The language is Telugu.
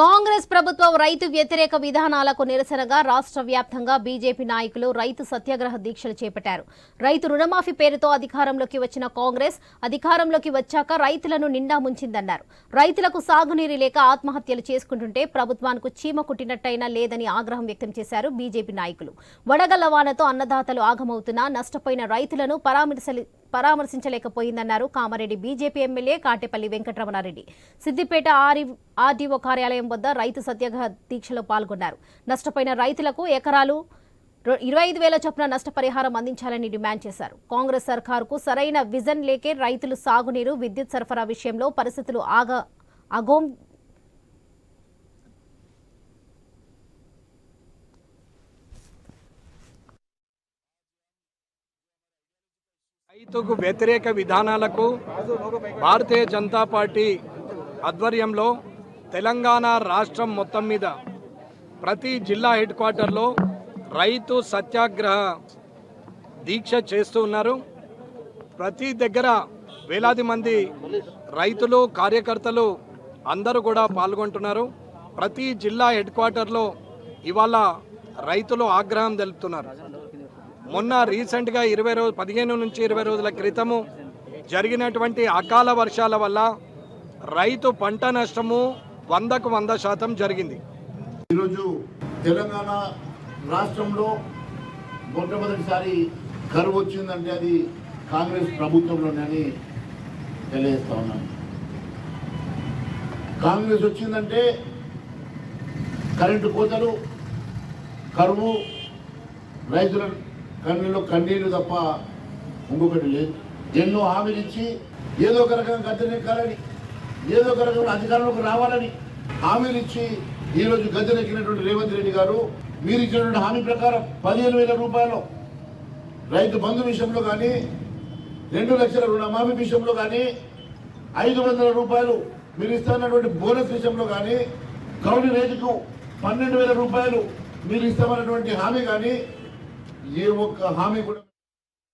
కాంగ్రెస్ ప్రభుత్వం రైతు వ్యతిరేక విధానాలకు నిరసనగా రాష్ట్ర వ్యాప్తంగా బీజేపీ నాయకులు రైతు సత్యాగ్రహ దీక్షలు చేపట్టారు. రైతు రుణమాఫీ పేరుతో అధికారంలోకి వచ్చిన కాంగ్రెస్ అధికారంలోకి వచ్చాక రైతులను నిండా ముంచిందన్నారు. రైతులకు సాగునీరు లేక ఆత్మహత్యలు చేసుకుంటుంటే ప్రభుత్వానికి చీమ కుట్టినట్టయినా లేదని ఆగ్రహం వ్యక్తం చేశారు బీజేపీ నాయకులు. వడగళ్ళ వానతో అన్నదాతలు ఆగమవుతున్నా నష్టపోయిన రైతులను పరామర్శలి పరామర్శించలేకపోయిందన్నారు. Kamareddy BJP MLA Katepalli Venkataramana Reddy. Siddipet ఆరి ఆర్డీఓ కార్యాలయం వద్ద రైతు సత్యాగ్రహ దీక్షలో పాల్గొన్నారు. నష్టపోయిన రైతులకు ఎకరాలు ఇరవై ఐదు వేల చొప్పున నష్టపరిహారం అందించాలని డిమాండ్ చేశారు. కాంగ్రెస్ సర్కారుకు సరైన విజన్ లేకే రైతులు సాగునీరు విద్యుత్ సరఫరా విషయంలో పరిస్థితులు ఆగ అగోం రైతుకు వ్యతిరేక విధానాలకు భారతీయ జనతా పార్టీ ఆధ్వర్యంలో తెలంగాణ రాష్ట్రం మొత్తం మీద ప్రతి జిల్లా హెడ్ క్వార్టర్లో రైతు సత్యాగ్రహ దీక్ష చేస్తూ ఉన్నారు. ప్రతి దగ్గర వేలాది మంది రైతులు కార్యకర్తలు అందరూ కూడా పాల్గొంటున్నారు. ప్రతి జిల్లా హెడ్ క్వార్టర్లో ఇవాళ రైతులు ఆగ్రహం తెలుపుతున్నారు. మొన్న రీసెంట్గా ఇరవై రోజు పదిహేను నుంచి ఇరవై రోజుల క్రితము జరిగినటువంటి అకాల వర్షాల వల్ల రైతు పంట నష్టము వందకు వంద శాతం జరిగింది. ఈరోజు తెలంగాణ రాష్ట్రంలో మొట్టమొదటిసారి కరువు వచ్చిందంటే అది కాంగ్రెస్ ప్రభుత్వంలోనని తెలియజేస్తా ఉన్నాను. కాంగ్రెస్ వచ్చిందంటే కరెంటు కోతలు కరువు రైతులను కన్నీళ్ళు కన్నీళ్ళు తప్ప ఇంకొకటి లేదు. ఎన్నో హామీలు ఇచ్చి ఏదో ఒక రకంగా గద్దెనెక్కాలని ఏదో ఒక రకంగా అధికారంలోకి రావాలని హామీలు ఇచ్చి ఈరోజు గద్దెనెక్కినటువంటి రేవంత్ రెడ్డి గారు మీరు ఇచ్చినటువంటి హామీ ప్రకారం పదిహేను వేల రూపాయలు రైతు బంధు విషయంలో కానీ రెండు లక్షల రుణమాఫీ విషయంలో కానీ ఐదు వందల రూపాయలు మీరు ఇస్తున్నటువంటి బోనస్ విషయంలో కానీ కౌడి రైతుకు పన్నెండు వేల రూపాయలు మీరు ఇస్తామన్నటువంటి హామీ కానీ ఏ ఒక్క హామీ కూడా